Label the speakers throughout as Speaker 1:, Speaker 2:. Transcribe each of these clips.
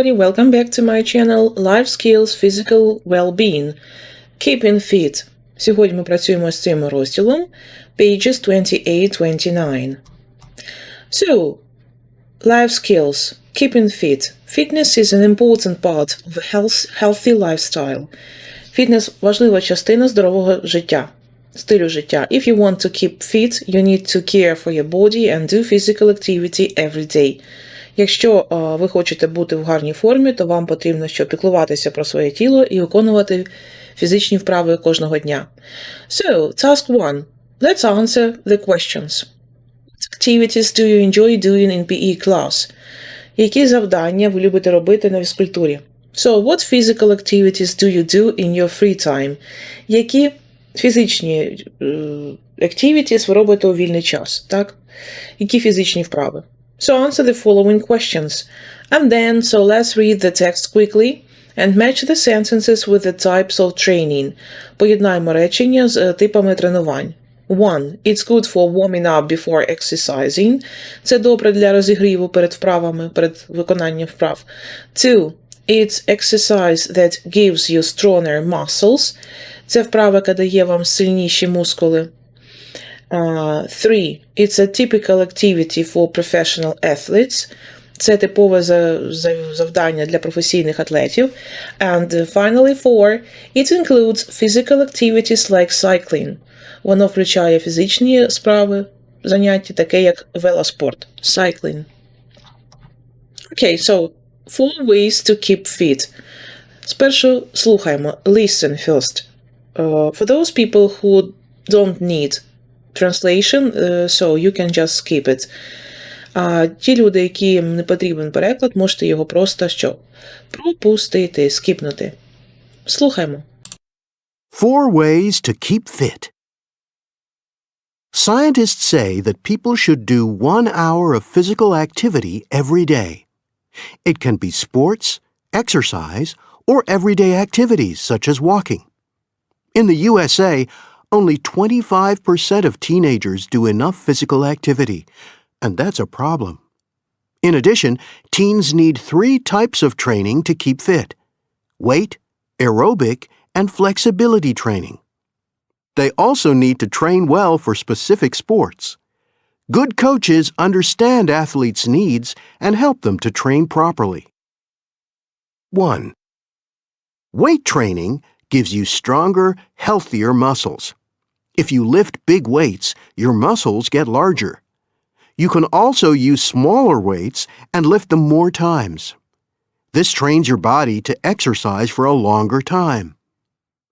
Speaker 1: everybody, welcome back to my channel Life Skills Physical Well-being. Keeping Fit. Сьогодні ми працюємо з цим розділом pages 28-29. So, life skills. Keeping fit. Fitness is an important part of a health, healthy lifestyle. Фітнес важлива частина здорового життя, стилю життя. If you want to keep fit, you need to care for your body and do physical activity every day. Якщо е, ви хочете бути в гарній формі, то вам потрібно що піклуватися про своє тіло і виконувати фізичні вправи кожного дня. So, task 1. Let's answer the questions. Activities do you enjoy doing in PE class? Які завдання ви любите робити на фізкультурі? So, what physical activities do you do in your free time? Які фізичні е, activities ви робите у вільний час? Так? Які фізичні вправи? So answer the following questions. And then, so let's read the text quickly and match the sentences with the types of training. Поєднаємо речення з е, типами тренувань. 1. It's good for warming up before exercising. Це добре для розігріву перед вправами, перед виконанням вправ. 2. It's exercise that gives you stronger muscles. Це вправа, яка дає вам сильніші мускули. Uh, three, it's a typical activity for professional athletes. Це типове за- за- завдання для професійних атлетів. And uh, finally, four, it includes physical activities like cycling. Воно включає фізичні справи, заняття, таке як велоспорт, cycling. Okay, so four ways to keep fit. Спершу слухаємо. Listen first. Uh, for those people who don't need translation, uh, so you can just skip it. А ті люди, яким не потрібен переклад, можете його просто що? Пропустити, скіпнути. Слухаймо.
Speaker 2: Four ways to keep fit. Scientists say that people should do one hour of physical activity every day. It can be sports, exercise, or everyday activities such as walking. In the USA, only 25% of teenagers do enough physical activity, and that's a problem. In addition, teens need three types of training to keep fit weight, aerobic, and flexibility training. They also need to train well for specific sports. Good coaches understand athletes' needs and help them to train properly. 1. Weight training gives you stronger, healthier muscles. If you lift big weights, your muscles get larger. You can also use smaller weights and lift them more times. This trains your body to exercise for a longer time.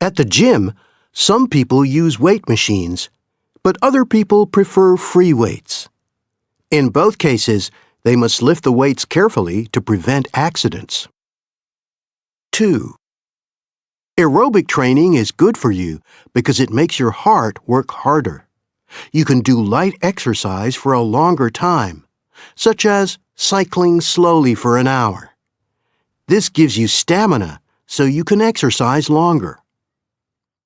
Speaker 2: At the gym, some people use weight machines, but other people prefer free weights. In both cases, they must lift the weights carefully to prevent accidents. 2. Aerobic training is good for you because it makes your heart work harder. You can do light exercise for a longer time, such as cycling slowly for an hour. This gives you stamina so you can exercise longer.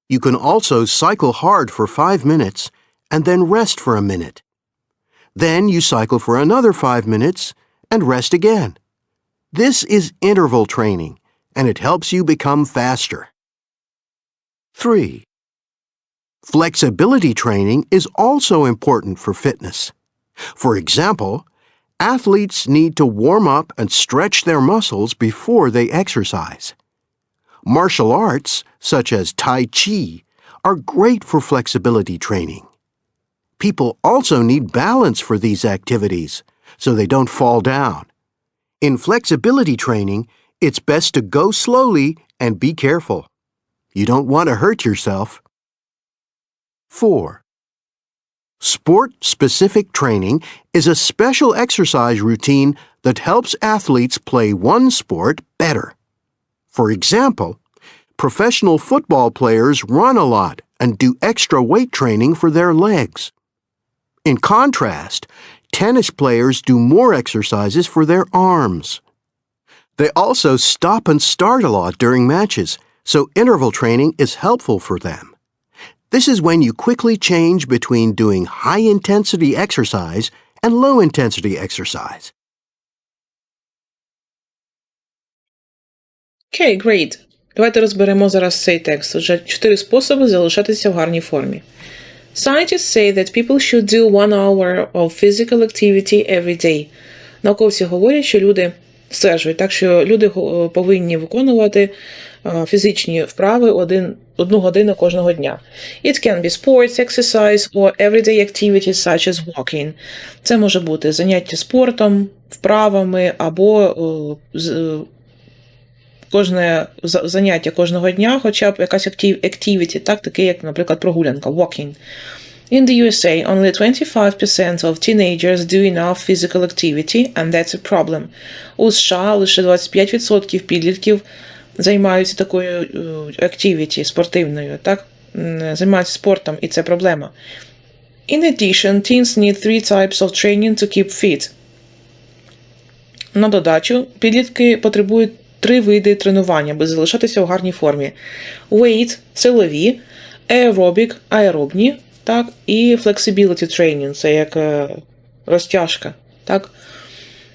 Speaker 2: You can also cycle hard for five minutes and then rest for a minute. Then you cycle for another five minutes and rest again. This is interval training and it helps you become faster. 3. Flexibility training is also important for fitness. For example, athletes need to warm up and stretch their muscles before they exercise. Martial arts, such as Tai Chi, are great for flexibility training. People also need balance for these activities so they don't fall down. In flexibility training, it's best to go slowly and be careful. You don't want to hurt yourself. 4. Sport specific training is a special exercise routine that helps athletes play one sport better. For example, professional football players run a lot and do extra weight training for their legs. In contrast, tennis players do more exercises for their arms. They also stop and start a lot during matches, so interval training is helpful for them. This is when you quickly change between doing high intensity exercise and low intensity exercise.
Speaker 1: Окей, great. Давайте розберемо зараз цей текст. Отже, чотири способи залишатися в гарній формі. Scientists say that people should do one hour of physical activity every day. Науковці говорять, що люди стверджують, так що люди го- повинні виконувати е, фізичні вправи один, одну годину кожного дня. It can be sports, exercise or everyday activities such as walking. Це може бути заняття спортом, вправами або е, е, кожне заняття кожного дня, хоча б якась activity, так, таке як, наприклад, прогулянка, walking. In the USA, only 25% of teenagers do enough physical activity, and that's a problem. У США лише 25% підлітків займаються такою е, activity спортивною, так? Займаються спортом, і це проблема. In addition, teens need three types of training to keep fit. На додачу, підлітки потребують три види тренування, аби залишатися в гарній формі: weight – силові, aerobic – аеробні, так, і flexibility training – це як е, розтяжка. Так.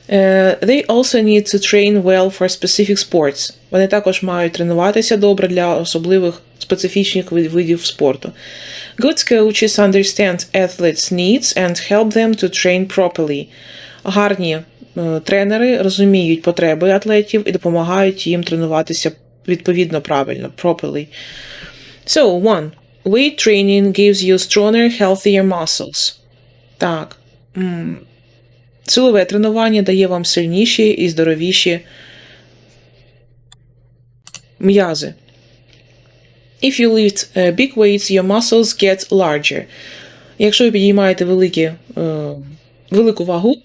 Speaker 1: Е, They also need to train well for specific sports. Вони також мають тренуватися добре для особливих специфічних видів спорту. Good coaches understand athletes' needs and help them to train properly. Гарні е, тренери розуміють потреби атлетів і допомагають їм тренуватися відповідно правильно, properly. So, one. Weight training gives you stronger, healthier muscles. Так. Силове тренування дає вам сильніші і здоровіші м'язи. If you lift uh, big weights, your muscles get larger. Якщо ви підіймаєте великі, е, велику вагу,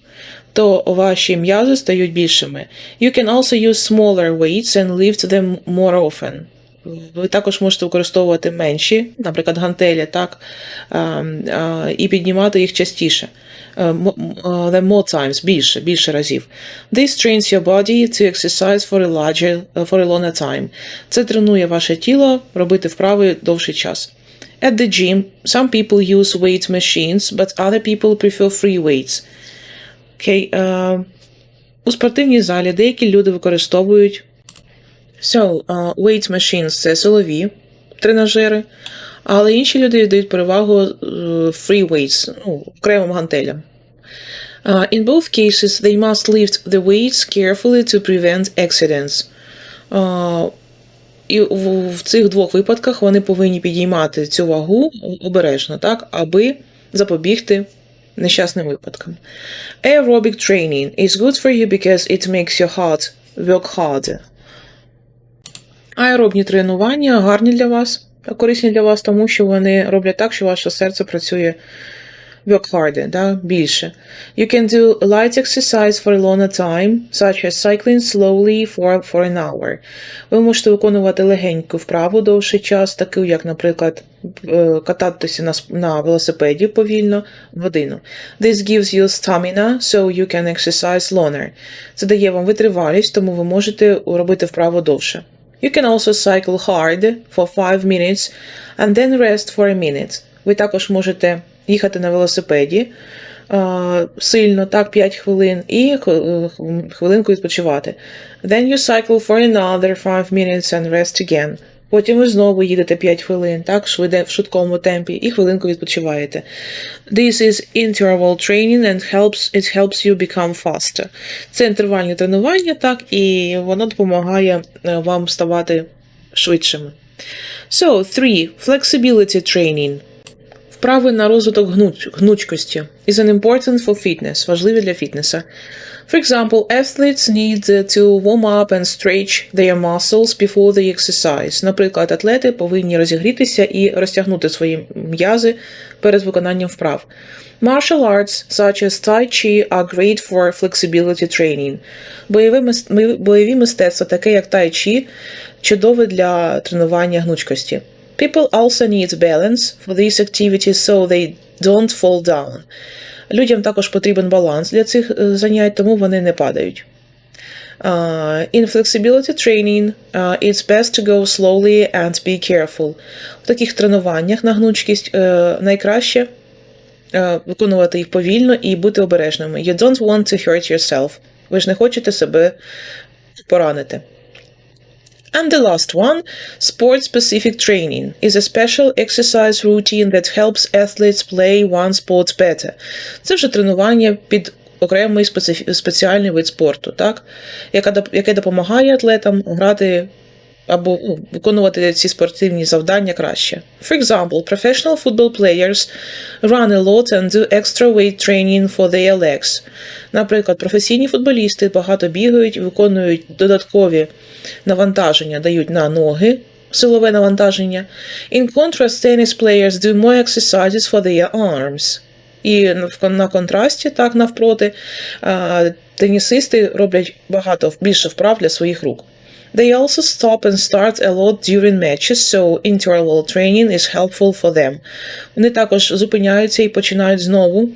Speaker 1: то ваші м'язи стають більшими. You can also use smaller weights and lift them more often. Ви також можете використовувати менші, наприклад, гантелі, так, а, а, і піднімати їх частіше. Е, е, more times, більше, більше разів. This trains your body to exercise for a larger, for a longer time. Це тренує ваше тіло робити вправи довший час. At the gym, some people use weight machines, but other people prefer free weights. Окей, е, у спортивній залі деякі люди використовують So, uh, weight machines – це силові тренажери, але інші люди віддають перевагу е, free weights, ну, окремим гантелям. Uh, in both cases, they must lift the weights carefully to prevent accidents. Uh, і в, в цих двох випадках вони повинні підіймати цю вагу обережно, так, аби запобігти нещасним випадкам. Aerobic training is good for you because it makes your heart work harder. Аеробні тренування гарні для вас та корисні для вас, тому що вони роблять так, що ваше серце працює work harder, да, більше. You can do light exercise for a longer time, such as cycling slowly for, for an hour. Ви можете виконувати легеньку вправу довший час, таку як, наприклад, е, кататися на, на велосипеді повільно в годину. This gives you stamina, so you can exercise longer. Це дає вам витривалість, тому ви можете робити вправу довше. You can also cycle hard for 5 minutes and then rest for a minute. Ви також можете їхати на велосипеді е, сильно, так, 5 хвилин, і е, хвилинку відпочивати. Then you cycle for another 5 minutes and rest again. Потім ви знову їдете 5 хвилин, так, швиде, в швидкому темпі, і хвилинку відпочиваєте. This is interval training and helps, it helps you become faster. Це інтервальні тренування, так, і воно допомагає е, вам ставати швидшими. So, 3. Flexibility training. Вправи на розвиток гнуч, гнучкості is an important for fitness, важливі для фітнеса. For example, athletes need to warm up and stretch their muscles before they exercise. Наприклад, атлети повинні розігрітися і розтягнути свої м'язи перед виконанням вправ. Martial arts, such as Tai Chi, are great for flexibility training. Бойові мистецтва, таке як Tai Chi, чудове для тренування гнучкості. People also need balance for these activities so they don't fall down. Людям також потрібен баланс для цих е, занять, тому вони не падають. Uh, in flexibility training, uh, it's best to go slowly and be careful. В таких тренуваннях на гнучкість е, найкраще е, виконувати їх повільно і бути обережними. You don't want to hurt yourself. Ви ж не хочете себе поранити. And the last one, sport specific training, is a special exercise routine that helps athletes play one sport better. Це вже тренування під окремий спеціальний вид спорту, так? яке допомагає атлетам грати або ну, виконувати ці спортивні завдання краще. For example, professional football players run a lot and do extra weight training for their legs. Наприклад, професійні футболісти багато бігають виконують додаткові навантаження, дають на ноги, силове навантаження. In contrast, tennis players do more exercises for their arms. І на контрасті, так навпроти, тенісисти роблять багато більше вправ для своїх рук. They also stop and start a lot during matches, so interval training is helpful for them. Вони також зупиняються і починають знову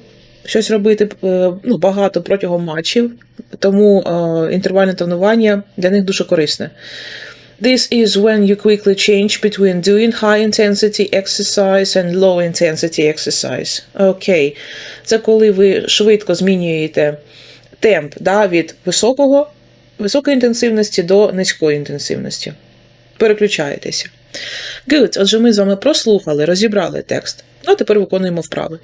Speaker 1: щось робити е, ну, багато протягом матчів, тому е, інтервальне тренування для них дуже корисне. This is when you quickly change between doing high intensity exercise and low intensity exercise. Окей. Це коли ви швидко змінюєте темп да, від високого, високої інтенсивності до низької інтенсивності. Переключаєтеся. Good. Отже, ми з вами прослухали, розібрали текст. Ну, а тепер виконуємо вправи.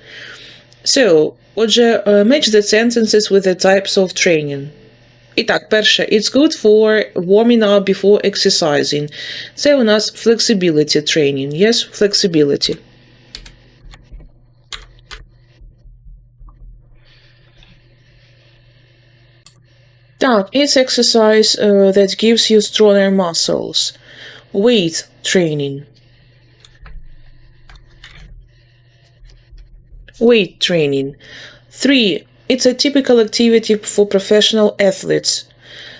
Speaker 1: So, отже, е, match the sentences with the types of training. І так, перше, it's good for warming up before exercising. Це у нас flexibility training. Yes, flexibility. Так, it's exercise uh, that gives you stronger muscles. Weight training. Weight training. Three. It's a typical activity for professional athletes.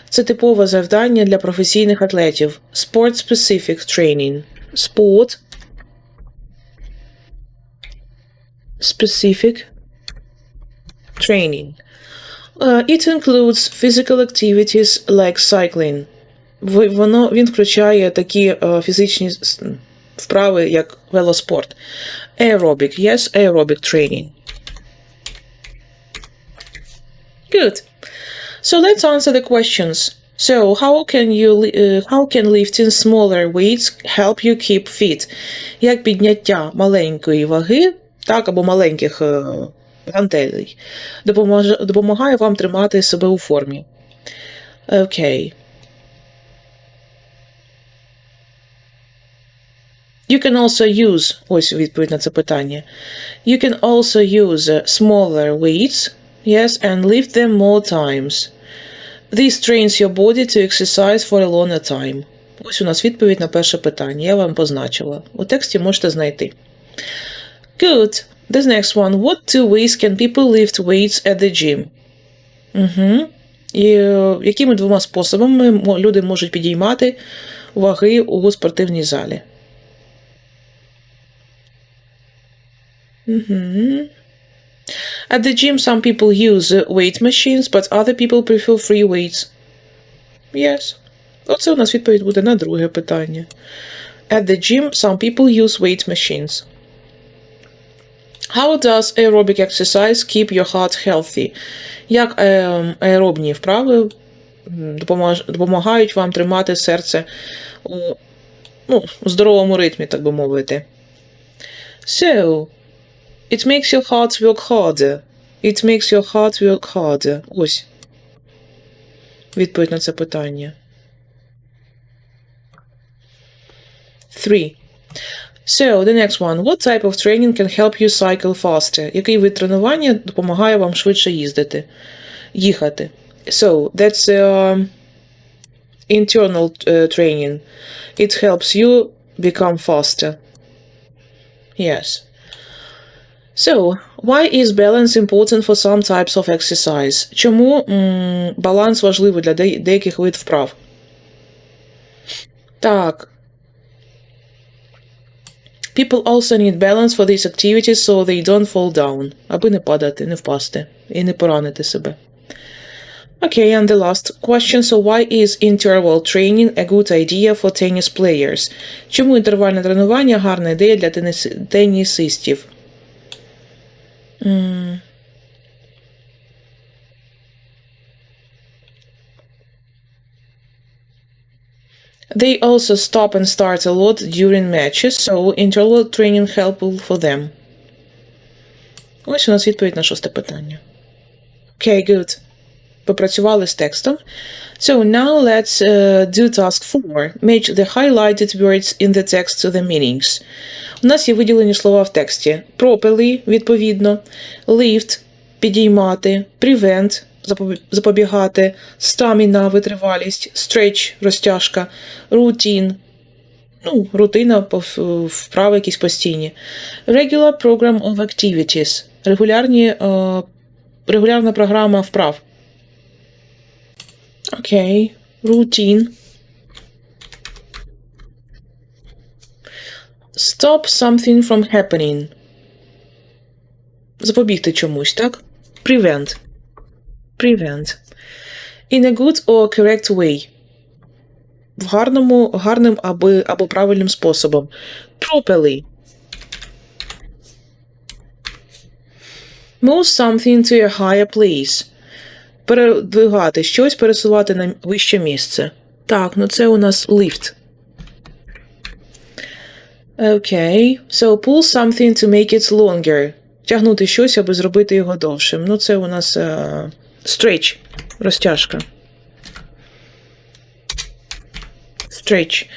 Speaker 1: Це типове завдання для професійних атлетів. Sport-specific training. Sport. Specific training. Uh, it includes physical activities like cycling. Воно, він включає такі е, фізичні вправи, як велоспорт. Aerobic. Yes, aerobic training. Good. So let's answer the questions. So, how can you uh, how can lifting smaller weights help you keep fit? Як підняття маленької ваги, так або маленьких е, гантелей, допоможе, допомагає вам тримати себе у формі? Окей. You can also use, ось відповідь на це питання. You can also use smaller weights, yes, and lift them more times. This trains your body to exercise for a longer time. Ось у нас відповідь на перше питання. Я вам позначила. У тексті можете знайти. Good. The next one. What two ways can people lift weights at the gym? Угу. І е, якими двома способами люди можуть підіймати ваги у спортивній залі? Угу. At the gym, some people use uh, weight machines, but other people prefer free weights. Yes. Оце у нас відповідь буде на друге питання. At the gym, some people use weight machines. How does aerobic exercise keep your heart healthy? Як е, аеробні вправи допомагають вам тримати серце у ну, здоровому ритмі, так би мовити? So, it makes your heart work harder. It makes your heart work harder. Ось. Відповідь на це питання. Three. So, the next one. What type of training can help you cycle faster? Який вид тренування допомагає вам швидше їздити? Їхати. So, that's uh, internal uh, training. It helps you become faster. Yes. So, why is balance important for some types of exercise? Чому м, баланс важливий для деяких видів вправ? Так. People also need balance for these activities so they don't fall down. Аби не падати, не впасти і не поранити себе. Okay, and the last question. So why is interval training a good idea for tennis players? Чому інтервальне тренування гарна ідея для тенісі- тенісистів? М. They also stop and start a lot during matches, so interval training helpful for them. Ось у нас відповідь на шосте питання. Okay, good. Попрацювали з текстом. So now let's uh, do task 4. Match the highlighted words in the text to the meanings. У нас є виділені слова в тексті. Properly, відповідно, lift – підіймати, prevent – запобігати, stamina – витривалість, stretch – розтяжка, routine – ну, рутина, вправи якісь постійні. Regular program of activities – регулярні, е, регулярна програма вправ. Окей, routine. Stop something from happening. Запобігти чомусь, так? Prevent. Prevent. In a good or correct way. В гарному, гарним або, або правильним способом. Properly. Move something to a higher place. Передвигати щось, пересувати на вище місце. Так, ну це у нас lift. Окей. So pull something to make it longer. Тягнути щось, аби зробити його довшим. Ну, це у нас е, stretch. Розтяжка. Stretch.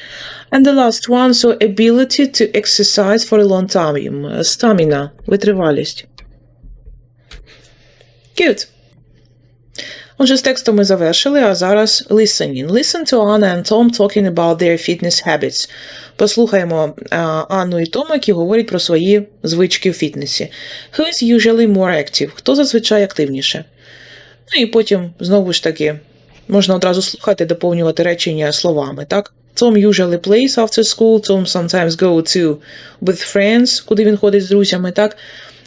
Speaker 1: And the last one, so ability to exercise for a long time. Stamina. Витривалість. Good. Отже, з текстом ми завершили, а зараз listening. Listen to Anna and Tom talking about their fitness habits. Послухаємо а, Анну і Тома, які говорять про свої звички в фітнесі. Who is usually more active? Хто зазвичай активніше? Ну і потім, знову ж таки, можна одразу слухати, доповнювати речення словами, так? Tom usually plays after school, Tom sometimes go to with friends, куди він ходить з друзями, так?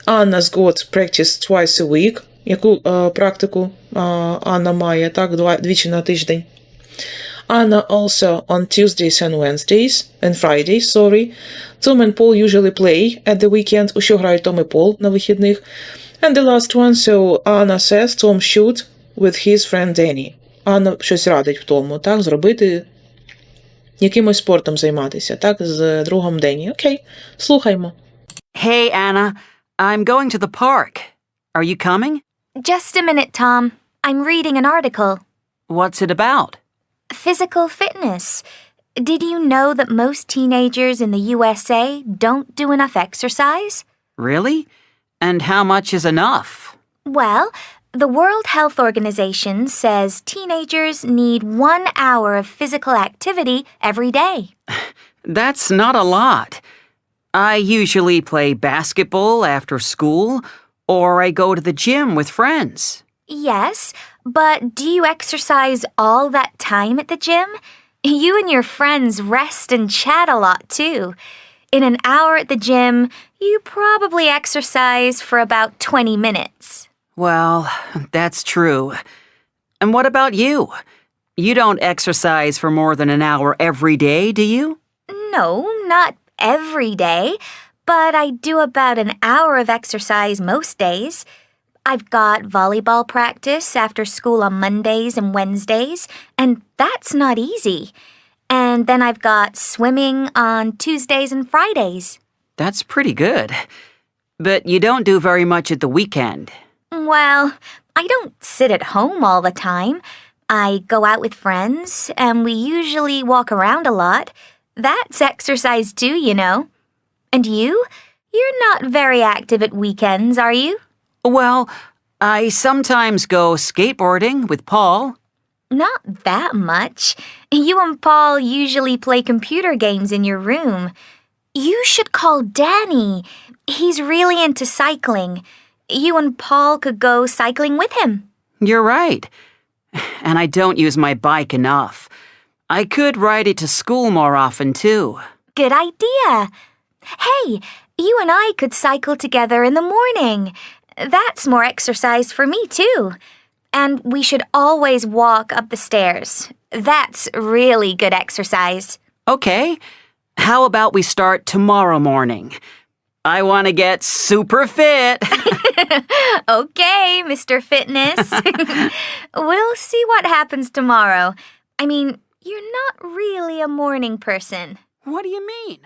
Speaker 1: Anna's got practice twice a week. Яку е, практику е, Анна має, так, два, двічі на тиждень. Anna also on Tuesdays and Wednesdays and Fridays, sorry. Tom and Paul usually play at the weekend, у що грають Том і Пол на вихідних. And the last one, so Anna says Tom should with his friend Danny. Анна щось радить в тому, так, зробити якимось спортом займатися, так, з другом Дені. Окей, слухаймо.
Speaker 3: Hey, Anna. I'm going to the park. Are you coming?
Speaker 4: Just a minute, Tom. I'm reading an article.
Speaker 3: What's it about?
Speaker 4: Physical fitness. Did you know that most teenagers in the USA don't do enough exercise?
Speaker 3: Really? And how much is enough?
Speaker 4: Well, the World Health Organization says teenagers need one hour of physical activity every day.
Speaker 3: That's not a lot. I usually play basketball after school, or I go to the gym with friends.
Speaker 4: Yes, but do you exercise all that time at the gym? You and your friends rest and chat a lot too. In an hour at the gym, you probably exercise for about 20 minutes.
Speaker 3: Well, that's true. And what about you? You don't exercise for more than an hour every day, do you?
Speaker 4: No, not every day, but I do about an hour of exercise most days. I've got volleyball practice after school on Mondays and Wednesdays, and that's not easy. And then I've got swimming on Tuesdays and Fridays.
Speaker 3: That's pretty good. But you don't do very much at the weekend.
Speaker 4: Well, I don't sit at home all the time. I go out with friends, and we usually walk around a lot. That's exercise too, you know. And you? You're not very active at weekends, are you?
Speaker 3: Well, I sometimes go skateboarding with Paul.
Speaker 4: Not that much. You and Paul usually play computer games in your room. You should call Danny. He's really into cycling. You and Paul could go cycling with him.
Speaker 3: You're right. And I don't use my bike enough. I could ride it to school more often, too.
Speaker 4: Good idea. Hey, you and I could cycle together in the morning. That's more exercise for me, too. And we should always walk up the stairs. That's really good exercise.
Speaker 3: Okay. How about we start tomorrow morning? I want to get super fit.
Speaker 4: Okay, Mr. Fitness. we'll see what happens tomorrow. I mean, You're not really a morning person.
Speaker 3: What do you mean?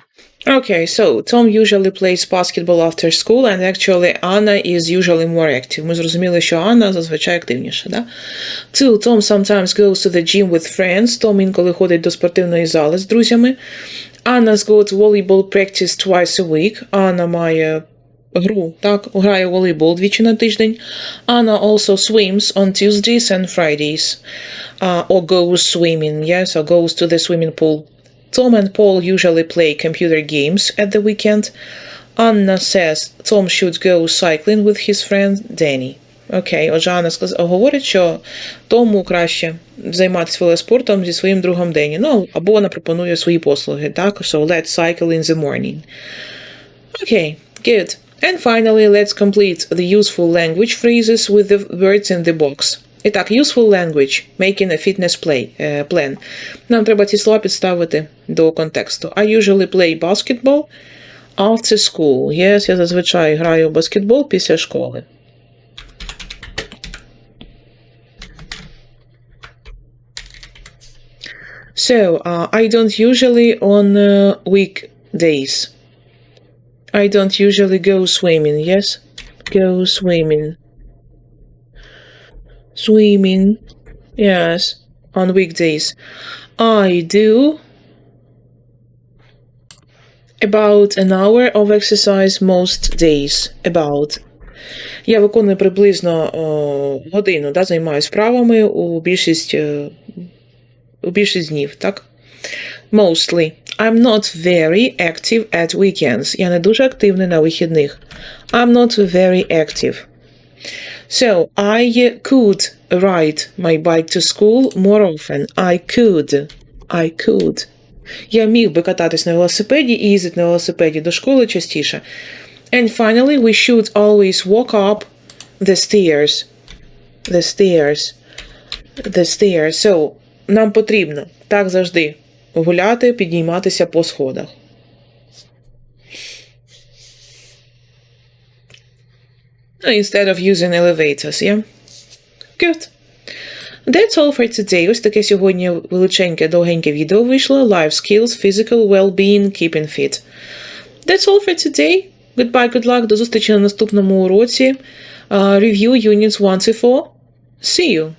Speaker 1: Okay, so Tom usually plays basketball after school, and actually Anna is usually more active. Ми зрозуміли, що Анна зазвичай активніша. Да? Two, Tom sometimes goes to the gym with friends. Том інколи ходить до спортивної зали з друзями. Anna's got volleyball practice twice a week. Анна має гру, так, грає у волейбол двічі на тиждень. Anna also swims on Tuesdays and Fridays. Uh, or goes swimming, yes, or goes to the swimming pool. Tom and Paul usually play computer games at the weekend. Anna says Tom should go cycling with his friend Danny. Окей, отже, Анна сказ... говорить, що Тому краще займатися велоспортом зі своїм другом Дені. Ну, або вона пропонує свої послуги, так? So let's cycle in the morning. Okay, good. And finally, let's complete the useful language phrases with the words in the box. І так, useful language, making a fitness play, е, plan. Нам треба ці слова підставити до контексту. I usually play basketball after school. Yes, я зазвичай граю в баскетбол після школи. So, uh, I don't usually on uh, weekdays. I don't usually go swimming, yes? Go swimming. Swimming, yes, on weekdays. I do about an hour of exercise most days. About. Я виконую приблизно о, годину, да, займаюся вправами у більшість, е, у більшість днів, так? Mostly. I'm not very active at weekends. Я не дуже активний на вихідних. I'm not very active. So, I could ride my bike to school more often. I could. I could. Я міг би кататись на велосипеді і їздити на велосипеді до школи частіше. And finally, we should always walk up the stairs. The stairs. The stairs. So, нам потрібно так завжди гуляти, підніматися по сходах. Instead of using elevators, yeah? Good. That's all for today. Ось таке сьогодні величеньке, довгеньке відео вийшло. Life skills, physical well-being, keeping fit. That's all for today. Goodbye, good luck. До зустрічі на наступному уроці. Uh, review units 1 to 4. See you!